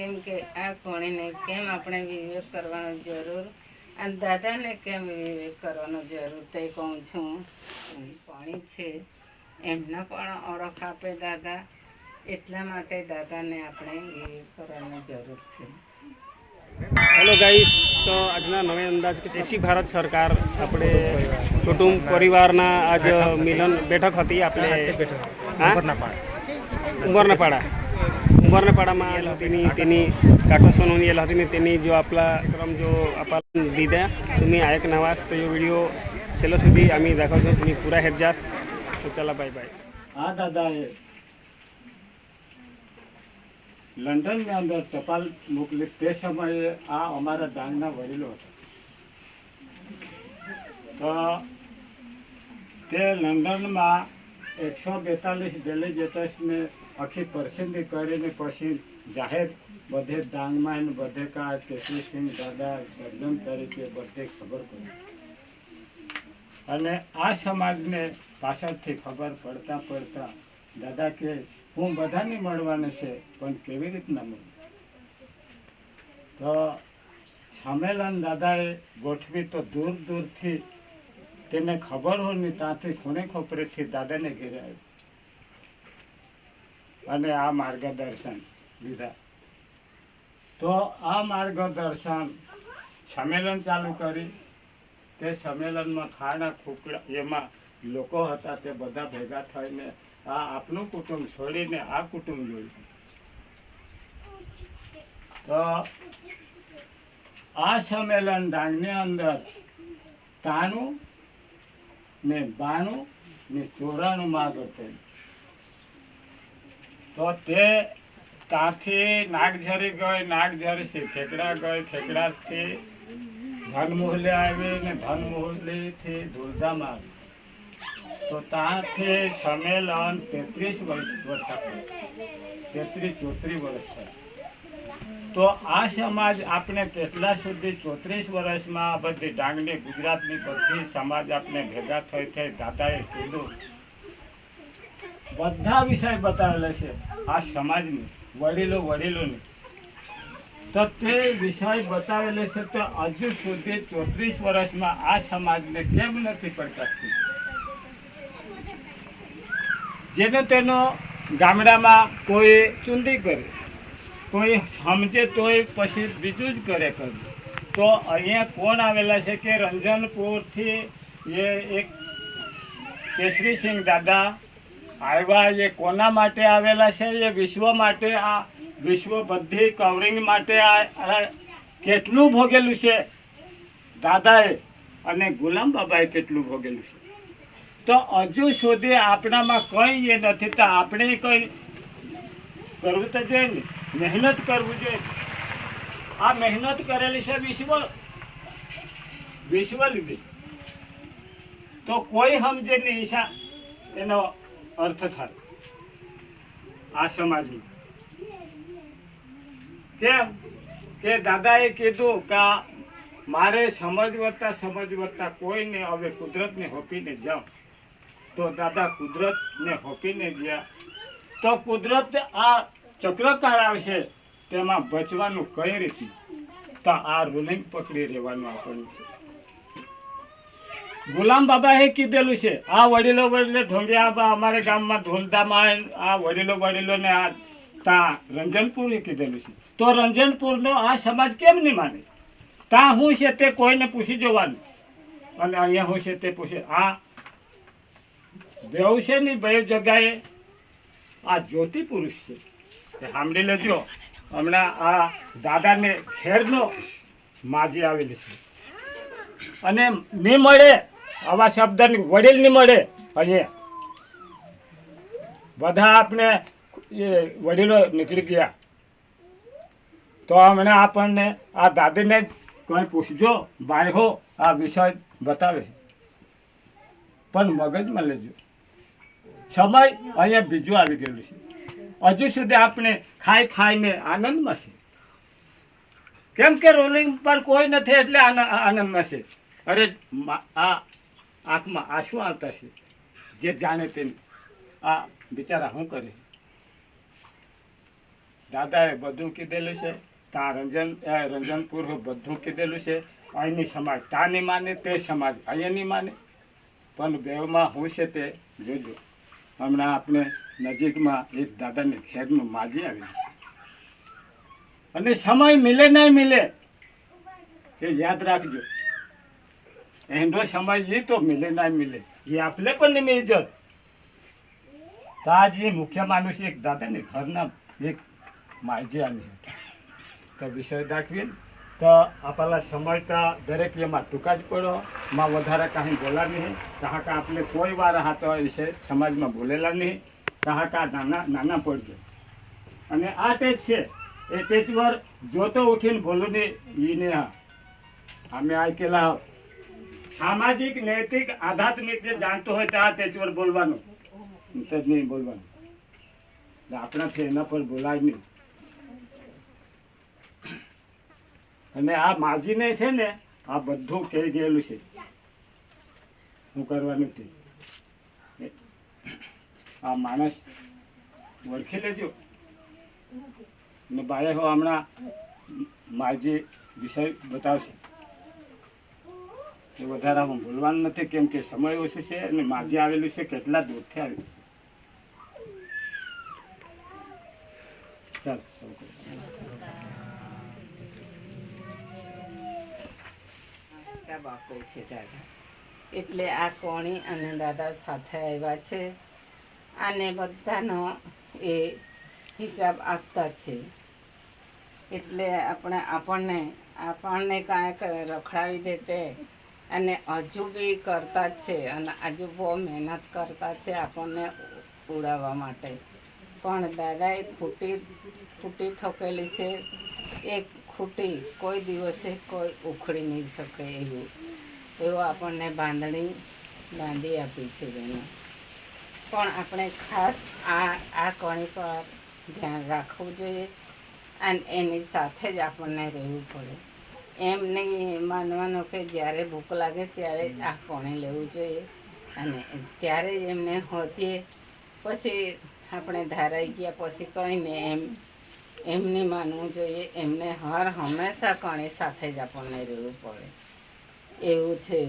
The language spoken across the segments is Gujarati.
કેમ કે આ કોણીને કેમ આપણે વિવેક કરવાનો જરૂર? અને દાદાને કેમ વિવેક કરવાનો જરૂર? તે કહું છું કોણી છે. એમના પણ ઓળખ આપે દાદા. એટલા માટે દાદાને આપણે વિવેક કરવાની જરૂર છે. હેલો ગાઈસ તો આજના નવે અંદાજ કે એસી ભારત સરકાર આપણે કુટુંબ પરિવારના આજ મિલન બેઠક હતી આપણે ઉમરના પાડા ઉંમરના પાડામાં તેની તેની કાઠોસોનોની એલ હતી ને તેની જો आपला क्रम जो आपण दिदा तुम्ही ऐक नावास तो यो व्हिडिओ છેલ્લો સુધી आम्ही दाखवतो तुम्ही पुरा हेत जास તો ચલા બાય બાય આ દાદાએ લંડનની અંદર ટપાલ મોકલી તે સમયે આ અમારા ડાંગના વડીલો હતા તો તે લંડનમાં એકસો બેતાલીસ ડેલિગેટર્સને આખી પરસિદ્ધિ કરીને પછી જાહેર બધે દાંગમાં એને બધે કા કેશરીસિંહ દાદા સર્જન તરીકે બધે ખબર પડી. અને આ સમાજને પાછળથી ખબર પડતા પડતા દાદા કે, હું બધાને મળવાનું છે, પણ કેવી રીતના મળું? તો સંમેલન દાદાએ ગોઠવી તો દૂર દૂરથી તેને ખબર હોય ને ત્યાંથી ખૂણે ખોપરેથી દાદાને ઘેરે આવ્યું. અને આ માર્ગદર્શન લીધા. તો આ માર્ગદર્શન સંમેલન ચાલુ કરી. તે સંમેલનમાં ખાણા ખોકડા એમાં લોકો હતા તે બધા ભેગા થઈને આ આપનું કુટુંબ છોડીને આ કુટુંબ જોયું. તો આ સંમેલન ડાંગની અંદર તાનું ને બાનું ને ચોરાનું માગ હતું. તો તે ત્યાંથી નાગઝરી ગઈ નાગઝરીથી ખેકડા ગઈ ખેકડાથી ધનમોહલે આવી ને ધનમોહલીથી ધુલધામ આવી. તો ત્યાંથી સંમેલન તેત્રીસ વર્ષ વર્ષ તેત્રીસ ચોત્રીસ વર્ષ થાય. તો આ સમાજ આપણે કેટલા સુધી ચોત્રીસ વર્ષમાં બધી ડાંગની ગુજરાતની બધી સમાજ આપણે ભેગા થઈ થઈ દાદાએ કીધું બધા વિષય બતાવેલા છે. આ સમાજની, વડીલો, વડીલોની. તો તે વિષય બતાવેલો છે તો હજુ સુધી ચોત્રીસ વર્ષમાં આ સમાજને કેમ નથી પડકારતી? જેનો તેનો ગામડામાં કોઈ ચૂંદી કરે, કોઈ સમજે તોય પછી બીજું જ કરે કરે તો અહીંયા કોણ આવેલા છે કે રંજનપુરથી એ એક કેસરીસિંહ દાદા આવ્યા એ કોના માટે આવેલા છે? એ વિશ્વ માટે આ વિશ્વ બધી કવરિંગ માટે આ કેટલું ભોગેલું છે? દાદાએ અને ગુલામ બાબાએ કેટલું ભોગેલું છે? તો હજુ સુધી આપણામાં કંઈ એ નથી, તો આપણે કંઈ કરવું તો જોઈએ ને? મહેનત કરવું જોઈએ. આ મહેનત કરેલી છે વિશ્વ? વિશ્વ લીધી. તો કોઈ સમજે નહીં એનો અર્થ થાય આ સમાજમાં કેમ કે દાદાએ કીધું કે મારે સમજવતા સમજવતા કોઈને હવે કુદરતને હોપીને જાઉં. તો દાદા કુદરતને હોપીને ગયા. તો કુદરત આ ચક્રકાળ આવશે, તેમાં બચવાનું કઈ રીતનું તો આ રૂલિંગ પકડી રહેવાનું આપણને. છે ગુલામ બાબાએ કીધેલું છે. આ વડીલો વડીલો ઢોંગિયા બા અમારા ગામમાં ધોલધામાં આ વડીલો વડીલોને આ તા રંજનપુરે કીધેલું છે. તો રંજનપુરનો આ સમાજ કેમ નહીં માને? તા હું છે તે કોઈને પૂછી જોવાનું. અને અહીંયા હું છે તે પૂછે, આ દેવ છે ને બે જગાએ આ જ્યોતિ પુરુષ છે. એ સાંભળી લેજો. હમણાં આ દાદાને ખેરનો માજી આવેલી છે. અને નહીં મળે આવા શબ્દ વડીલ નહીં મળે. અહીંયા બધા આપણે વડીલો નીકળી ગયા. તો હમણાં આપણને, આ દાદીને જ કોઈ પૂછજો હો, આ વિષય બતાવે. પણ મગજમાં લેજો. સમય અહીંયા બીજું આવી ગયેલું છે. હજુ સુધી આપણે ખાઈ ખાઈને આનંદમાં છે. કેમ કે રોલિંગ પર કોઈ નથી એટલે આન- આનંદમાં છે. અરે આ આંખમાં આંસુ આવતા છે. જે જાણે તેને આ બિચારા શું કરે? દાદાએ બધું કીધેલું છે. ત્યાં રંજન રંજનપુર બધું કીધેલું છે. અહીંની સમાજ, તાની માને તે સમાજ, અહીંયાની માને. પણ બેવમાં હું છે તે જોજો. હમણાં આપણે નજીકમાં એક દાદાની ઘેરમાં માજી આવી અને સમય મિલે નહીં મિલે. એ યાદ રાખજો. એનો સમય એ તો મિલે નહીં મિલે. એ આપણે પણ તો આજ એ મુખ્ય માણસ એક દાદા ને ઘરના એક માજી આવી તો વિષય દાખવી તો આપણા સમય તો દરેક એમાં ટૂંકા જ પડો. માં વધારે કાંઈ બોલા નહીં. કહા કે આપણે કોઈ વાર હાથો વિશે સમાજમાં બોલેલા નહીં. કાં કે નાના નાના પડજો. અને આ ટેચ છે. એ ટેજ પર જોતો ઉઠીને બોલું નહીં એને અમે આ કેલા સામાજિક, નૈતિક, આધ્યાત્મિક જે જાણતો હોય ત્યાં પર બોલવાનું. તે જ નહીં બોલવાનું. આપણા આપણાથી એના પર બોલાય નહીં. અને આ માજીને છે ને, આ બધું કહી ગયેલું છે. હું કરવાનું તે આ માણસ ઓળખી લેજો. ને બાળક હમણાં માજી વિષય બતાવશે. એ વધારે હું બોલવાનું નથી, કેમ કે સમય ઓછો છે અને માજી આવેલું છે, કેટલા દૂરથી આવ્યું ચાલ હિસાબ આપે છે દાદા? એટલે આ કોણી અને દાદા સાથે આવ્યા છે. અને બધાનો એ હિસાબ આપતા છે. એટલે આપણે આપણને આપણને કાંઈક રખડાવી દે તે. અને હજુ બી કરતા છે અને હજુ બહુ મહેનત કરતા છે આપણને ઉડાવવા માટે. પણ દાદાએ ખૂટી ખૂટી ઠોકેલી છે. એ ખૂટી કોઈ દિવસે કોઈ ઉખડી નહીં શકે એવું. એવું આપણને બાંધણી, બાંધી આપી છે બેનો. પણ આપણે ખાસ આ આ કણી પર ધ્યાન રાખવું જોઈએ અને એની સાથે જ આપણને રહેવું પડે. એમ નહીં માનવાનું કે જ્યારે ભૂખ લાગે ત્યારે જ આ કોણે લેવું જોઈએ. અને ત્યારે જ એમને હોતીએ પછી આપણે ધારાઈ ગયા પછી કહીને એમ. એમને માનવું જોઈએ. એમને હર હંમેશા કણી સાથે જ આપણને રહેવું પડે. એવું છે.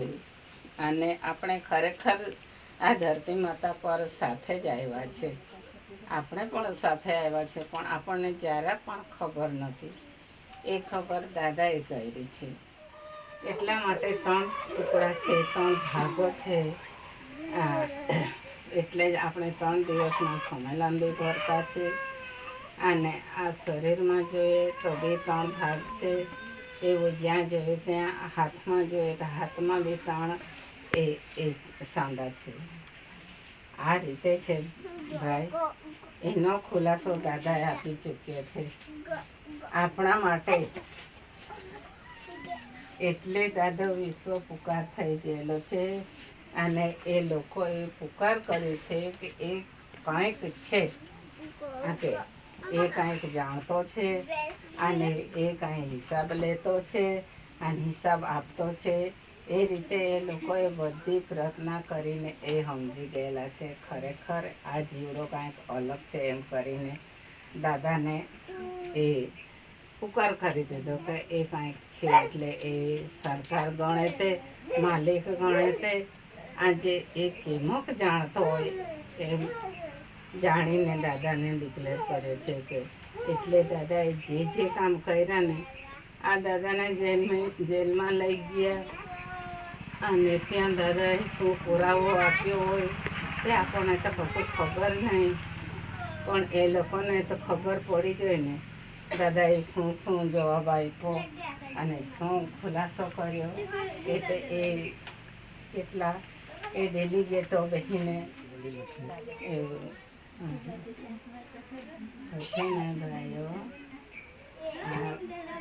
અને આપણે ખરેખર આ ધરતી માતા પર સાથે જ આવ્યા છે. આપણે પણ સાથે આવ્યા છે. પણ આપણને જરા પણ ખબર નથી. એ ખબર દાદાએ કરી છે. એટલા માટે ત્રણ ટુકડા છે, ત્રણ ભાગો છે. એટલે જ આપણે ત્રણ દિવસનો સમય બી ભરતા છે. અને આ શરીરમાં જોઈએ તો બે, ત્રણ ભાગ છે. એવું જ્યાં જોઈએ ત્યાં હાથમાં જોઈએ તો હાથમાં બે ત્રણ એ એ સાંડા છે. આ રીતે છે ભાઈ. એનો ખુલાસો દાદાએ આપી ચૂક્યો છે. આપણા માટે. એટલે દાદો વિશ્વ પુકાર થઈ ગયેલો છે. અને એ લોકોએ પુકાર કર્યો છે કે એ કંઈક છે. કે એ કંઈક જાણતો છે અને એ કાંઈ હિસાબ લેતો છે અને હિસાબ આપતો છે. એ રીતે એ લોકોએ બધી પ્રાર્થના કરીને એ સમજી ગયેલા છે. ખરેખર આ જીવડો કાંઈક અલગ છે એમ કરીને દાદાને એ પુકાર કરી દીધો કે એ કાંઈક છે એટલે એ સરકાર ગણે તે, માલિક ગણે તે. આજે એ કેમોક જાણતો હોય એમ જાણીને દાદાને ડિક્લેર કર્યો છે કે એટલે દાદાએ જે જે કામ કર્યા ને, આ દાદાને જેલમાં જેલમાં લઈ ગયા. અને ત્યાં દાદાએ શું પુરાવો આપ્યો હોય તે આપણને તો કશું ખબર નહીં. પણ એ લોકોને તો ખબર પડી જાય ને દાદાએ શું શું જવાબ આપ્યો અને શું ખુલાસો કર્યો? એટલે એ કેટલા? એ ડેલિગેટો બહીને એવું છે ને ભાઈઓ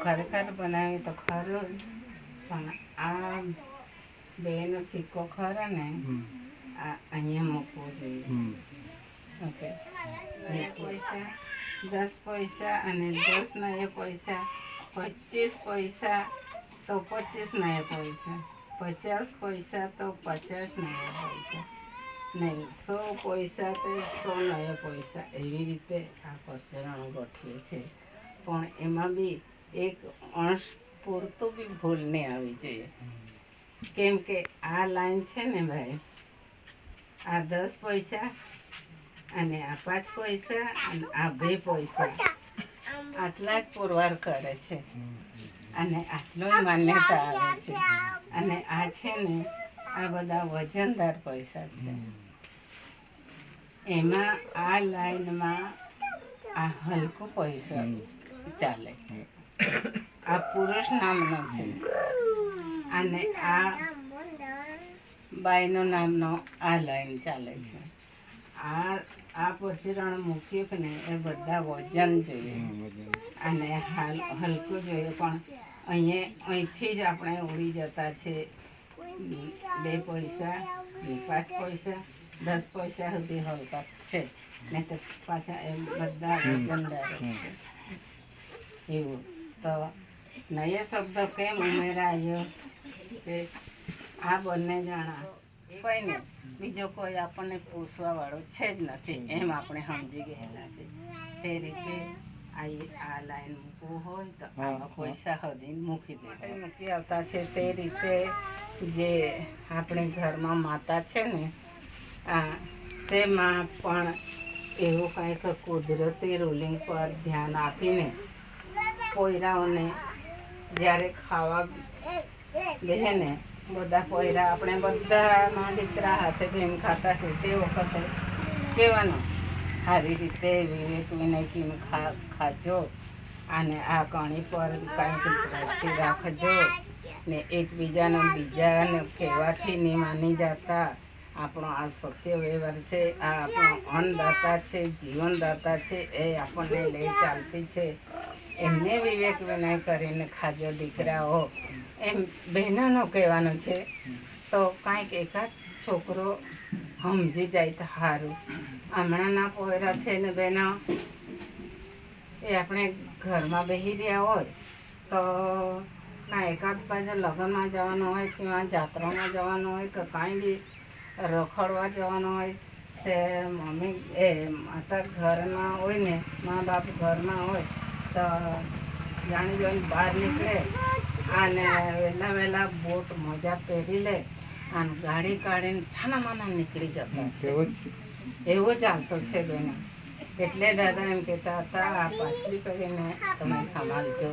ખરેખર બનાવી તો ખરો પણ આ બેનો સિક્કો ખરો ને આ અહીંયા મૂકવો જોઈએ. ઓકે. દસ પૈસા અને દસ એ પૈસા પચીસ પૈસા તો પચીસ ના એ પૈસા, પચાસ પૈસા તો પચાસ ના એ પૈસા નહીં સો પૈસા તો સો નયા પૈસા. એવી રીતે આ પરચરણ ગોઠવે છે. પણ એમાં બી એક અંશ પૂરતું બી ભૂલ નહીં આવી જોઈએ. કેમ કે આ લાઈન છે ને ભાઈ, આ દસ પૈસા અને આ પાંચ પૈસા અને આ બે પૈસા. આટલા જ પુરવાર કરે છે. અને આટલો માન્યતા આવે છે. અને આ છે ને, આ બધા વજનદાર પૈસા છે. એમાં આ લાઈનમાં આ હલકું પૈસા ચાલે. આ પુરુષ નામનો છે. અને આ બાઈનો નામનો આ લાઈન ચાલે છે. આ આ પરચુરણ મૂક્યું કે ને એ બધા વજન જોઈએ. અને હાલ હલકું જોઈએ પણ અહીંયા અહીંથી જ આપણે ઉડી જતા છે. બે પૈસા પાંચ પૈસા દસ પૈસા સુધી હલકા છે. ને તો પાછા એ બધા વજનદાર છે. એવું. તો નયા શબ્દ કેમ ઉમેરાયો કે આ બંને જણા કોઈ નહીં બીજો કોઈ આપણને પૂછવા વાળો છે જ નથી. એમ આપણે સમજી ગયેલા છે. તે રીતે આ લાઈન મૂકવું હોય તો આવા પૈસા સુધી મૂકી દે મૂકી આવતા છે તે રીતે જે આપણે ઘરમાં માતા છે ને આ તેમાં પણ એવું કંઈક કુદરતી રૂલિંગ પર ધ્યાન આપીને કોયરાઓને જ્યારે ખાવા બેહે ને બધા પોયરા, આપણે બધાના દીકરા હાથે બેન ખાતા છે તે વખતે. કહેવાનું સારી રીતે વિવેક વિનય કીને ખા, ખાજો અને આ કણી પર કાંઈક દ્રષ્ટિ રાખજો ને એકબીજાને બીજાને કહેવાથી નહીં માની જતા. આપણો આ સત્ય વ્યવહાર છે, આ આપણો અન્નદાતા છે, જીવનદાતા છે, એ આપણને લઈ ચાલતી છે. એમને વિવેક વિનય કરીને ખાજો દીકરાઓ. એમ બહેનોનો કહેવાનું છે, તો કાંઈક એકાદ છોકરો સમજી જાય તો સારું. હમણાંના પોયરા છે ને બહેનો, એ આપણે ઘરમાં બેસી રહ્યા હોય, તો ના એકાદ બાજુ લગ્નમાં જવાનું હોય કે જાત્રામાં જવાનું હોય કે કાંઈ બી રખડવા જવાનું હોય, તે મમ્મી, એ માતા ઘરમાં હોય ને, મા બાપ ઘરમાં હોય, તો જાણી જોઈને બહાર નીકળે. અને વહેલા વહેલા બોટ મોજા પહેરી લે અને ગાડી કાઢીને છાના માના નીકળી જતા છે. એવો ચાલતો છે બેને. એટલે દાદા એમ કહેતા હતા આ પાછલી કરીને તમે સંભાળજો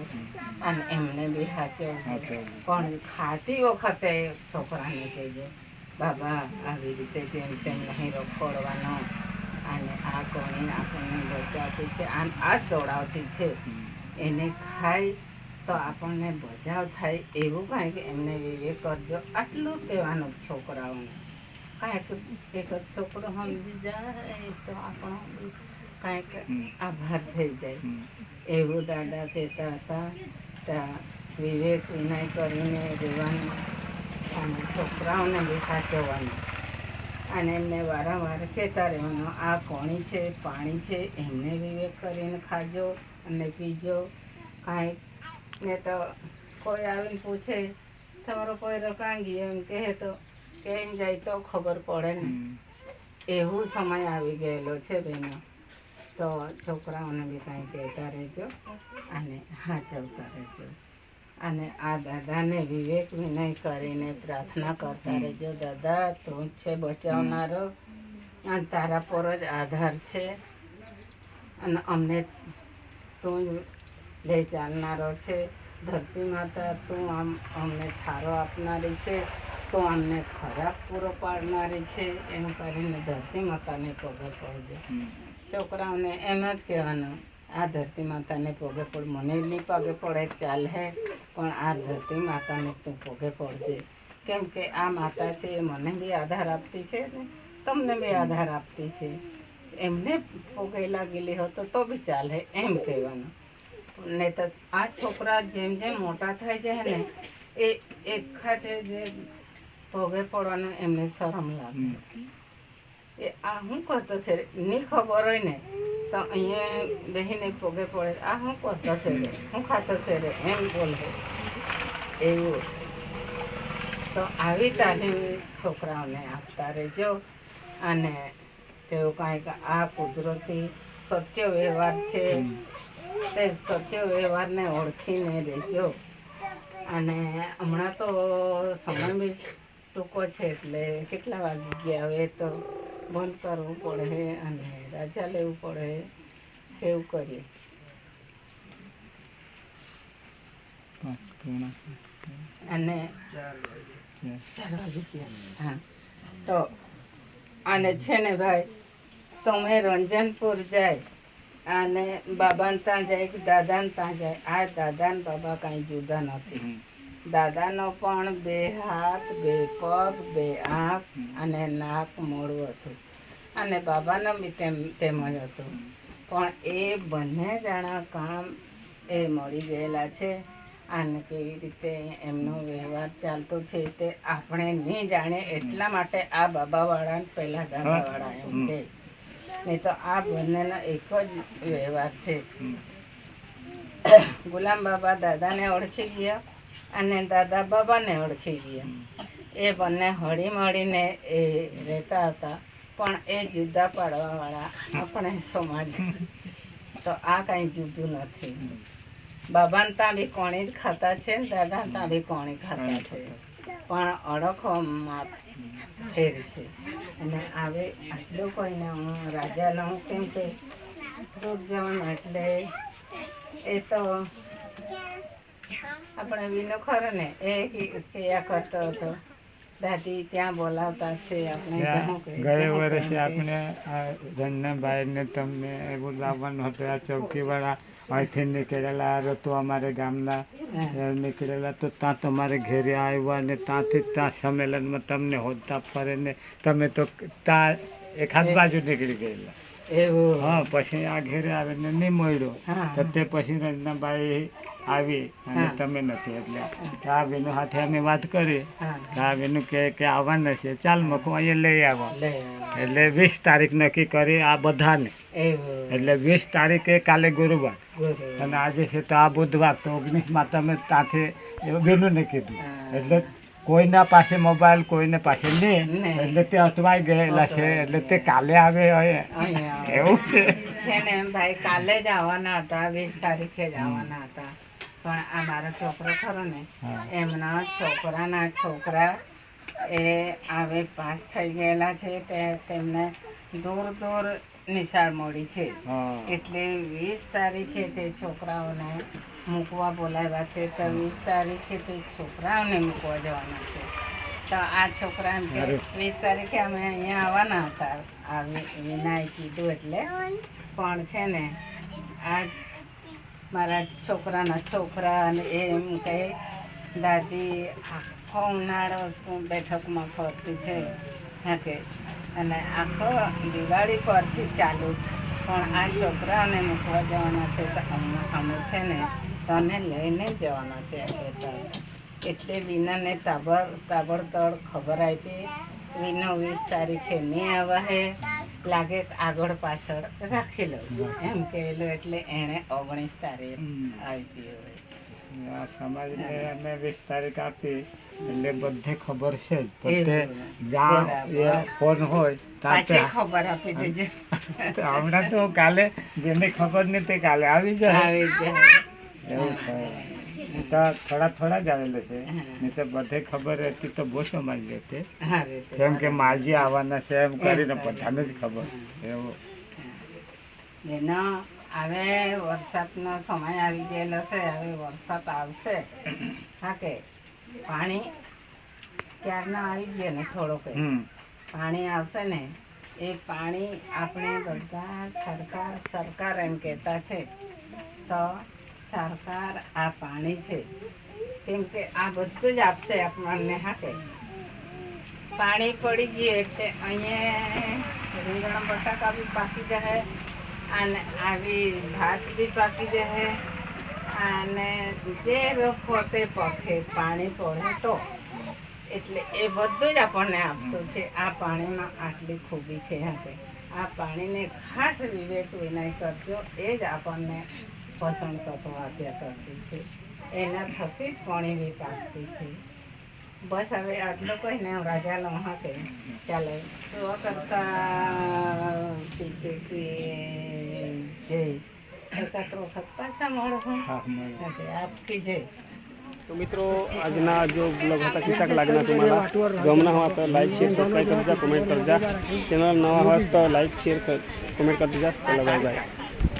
અને એમને બી સાચો પણ ખાતી વખતે છોકરાને કહેજો બાબા આવી રીતે જેમ તેમ નહીં રખોડવાનો. અને આ કોણી આપણને બચાવતી છે. આમ આ જ દોડાવતી છે. એને ખાય તો આપણને બચાવ થાય એવું કાંઈક એમને વિવેક કરજો. આટલું કહેવાનું છોકરાઓને. કાંઈક એક જ છોકરો સમજી જાય તો આપણો કાંઈક આભાર થઈ જાય. એવું દાદા કહેતા હતા. ત્યાં વિવેક વિનય કરીને રહેવાનું અને છોકરાઓને બી સાચવવાનું. અને એમને વારંવાર કહેતા રહેવાનું આ કોણી છે પાણી છે એમને વિવેક કરીને ખાજો અને પીજો. કાંઈક ને તો કોઈ આવીને પૂછે તમારો કોઈ રકાણ ગયો એમ કહે તો કેમ જાય તો ખબર પડે ને. એવું સમય આવી ગયેલો છે બેનો. તો છોકરાઓને બી કાંઈ કહેતા રહેજો અને હાચવતા રહેજો. અને આ દાદાને વિવેક વિનય કરીને પ્રાર્થના કરતા રહેજો દાદા તું જ છે બચાવનારો. અને તારા પર જ આધાર છે. અને અમને તું જ જાણનારો ચાલનારો છે. ધરતી માતા તું આમ અમને ઠારો આપનારી છે તો અમને ખોરાક પૂરો પાડનારી છે. એમ કરીને ધરતી માતાને પગે પડજે છોકરાઓને એમ જ કહેવાનું આ ધરતી માતાને પગે પડ મને નહીં પગે પડે ચાલ હે. પણ આ ધરતી માતાને તું પગે પડજે કેમ કે આ માતા છે એ મને બી આધાર આપતી છે ને. તમને બી આધાર આપતી છે. એમને પગે લાગેલી હતો તો બી ચાલે એમ કહેવાનું. નહીં તો આ છોકરા જેમ જેમ મોટા થઈ જાય ને એ એક ખાતે જે ભોગે પડવાનું એમને શરમ લાગે. એ આ શું કરતો છે? ની ખબર હોય ને તો અહીંયા બેહીને પોગે પડે. આ શું કરતો છે રે? શું ખાતો છે રે? એમ બોલે. એવું. તો આવી તાલીમ છોકરાઓને આપતા રહેજો. અને તેઓ કાંઈક આ કુદરતી સત્ય વ્યવહાર છે. તે સત્ય વ્યવહારને ઓળખીને રહેજો. અને હમણાં તો સમય બી ટૂંકો છે એટલે કેટલા વાગી ગયા હવે તો બંધ કરવું પડે અને રાજા લેવું પડે કેવું કરીએ. અને હા. તો અને છે ને ભાઈ, તમે રંજનપુર જાય. અને બાબાને ત્યાં જાય કે દાદાને ત્યાં જાય. આ દાદા ને બાબા કાંઈ જુદા નથી. દાદાનો પણ બે હાથ બે પગ બે આંખ અને નાક મોડું હતું. અને બાબાનો બી તેમ તેમ જ હતું. પણ એ બંને જણા કામ એ મળી ગયેલા છે અને કેવી રીતે એમનો વ્યવહાર ચાલતો છે તે આપણે નહીં જાણે. એટલા માટે આ બાબાવાળા પહેલાં દાદાવાળા એમ કે નહીં તો આ બંનેનો એક જ વ્યવહાર છે. ગુલામ બાબા દાદાને ઓળખી ગયા અને દાદા બાબાને ઓળખી ગયા. એ બંને હળી મળીને એ રહેતા હતા. પણ એ જુદા પાડવાવાળા આપણે સમાજ. તો આ કાંઈ જુદું નથી. બાબાને ત્યાં બી કોણી જ ખાતા છે દાદા ત્યાં બી કોણી ખાતા છે. પણ અડખોમાં ફેર છે. અને આવે આટલું કોઈને હું રાજા લઉં કેમ કે રોજ જવાનું એટલે એ તો આપણે વિનો ખરો ને એ કી- કરતો હતો. દાદી ત્યાં બોલાવતા છે આપણે ગયા વર્ષે આપણે આ રંજનભાઈને તમને બોલાવવાનું લાવવાનું હતું આ ચૌકીવાળા અહીંથી નીકળેલા આ રતો અમારે ગામના નીકળેલા. તો ત્યાં તમારે ઘેરે આવ્યા ને ત્યાંથી ત્યાં સંમેલનમાં તમને હોદતા ફરે ને તમે તો ત્યાં એકાદ બાજુ નીકળી ગયેલા. એવું. હા પછી આ ઘેરે આવીને નહીં મળ્યો તો તે પછી રંજનાબાઈ આવી અને તમે નથી એટલે આ બેનું હાથે અમે વાત કરી. આ બેનું કે કે આવવાના છે. ચાલ મકો અહીંયા લઈ આવો. એટલે વીસ તારીખ નક્કી કરી આ બધાને. એટલે વીસ તારીખે કાલે ગુરુવાર. ગુરુ અને આજે છે તો આ બુધવાર તો ઓગણીસમાં તમે ત્યાંથી એવું બેનું કીધું. એટલે કોઈના પાસે મોબાઈલ કોઈને પાસે નહીં. એટલે તે અટવાઈ ગયેલા છે એટલે તે કાલે આવે એવું છે. છે ને એમ ભાઈ કાલે જ આવવાના હતા વીસ તારીખે જ આવવાના હતા. પણ આ મારો છોકરો ખરો ને એમના છોકરાના છોકરા એ આવે પાસ થઈ ગયેલા છે તે તેમને દૂર દૂર નિશાળ મળી છે. એટલે વીસ તારીખે તે છોકરાઓને મૂકવા બોલાવ્યા છે તો વીસ તારીખે તે છોકરાઓને મૂકવા જવાના છે. તો આ છોકરા એમ કે વીસ તારીખે અમે અહીંયા આવવાના હતા. આ વિ- કીધું એટલે. પણ છે ને આ મારા છોકરાના છોકરા અને એમ કહે દાદી આખો ઉનાળો બેઠકમાં ફરતી છે. હા કે અને આખો દિવાળી પરથી ચાલુ પણ આ છોકરાઓને મૂકવા જવાના છે તો અમે છે ને તને લઈને જવાના છે. એટલે વિનાને તાબર તાબડતોડ ખબર આપી. વિનો વીસ તારીખે નહીં આવે હે. લાગે આગળ પાછળ રાખી લઉં. એમ કહેલું એટલે એણે ઓગણીસ તારીખ આપી હોય. આ સમાજને અમે વિસ્તારિક આપી એટલે બધે ખબર છે જ. બધે. જ્યાં. ફોન હોય ત્યાં ખબર આપી દેજો. હમણાં તો કાલે જેને ખબર નહીં તે કાલે આવી જાય. એવું છે. તો થોડા થોડા જ આવેલા છે. નહીં તો બધે ખબર હતી તો બહુ સમાજ લેતે. કેમ કે માજી આવવાના છે એમ કરીને બધાને જ ખબર. એવું. એનો હવે વરસાદનો સમય આવી ગયેલો છે હવે વરસાદ આવશે. હા કે પાણી ક્યારનો આવી ગયો ને થોડોક પાણી આવશે ને એ પાણી આપણે બધા સરકાર સરકાર એમ કહેતા છે તો સરકાર આ પાણી છે. કેમ કે આ બધું જ આપશે આપણને હા કે? પાણી પડી ગયું એટલે અહીંયા રીંગણ બટાકા બી પાકી જાય. અને આવી ભાત બી પાકી જશે અને જે રોપો પખે પાણી પડે તો, એટલે એ બધું જ આપણને આપતું છે. આ પાણીમાં આટલી ખૂબી છે હા આ પાણીને ખાસ વિવેક વિનય કરજો. એ જ આપણને પોષણ તત્વ આપ્યા કરતી છે. એના થકી જ પાણી બી પાકતી છે. બસ હવે આટલો કોઈ ને, રાજાનો હકે ચાલે. તો કરતા જય એકાદ વખત પાછા મળો આપકી જય તો મિત્રો, આજના જો બ્લોગ હતા કિસ્સાક લાગના તમારા ગમના હોય તો લાઈક શેર સબસ્ક્રાઈબ કરજા કોમેન્ટ કરજા. ચેનલ નવા હોય તો લાઈક શેર કોમેન્ટ કરી દેજા ચલો બાય બાય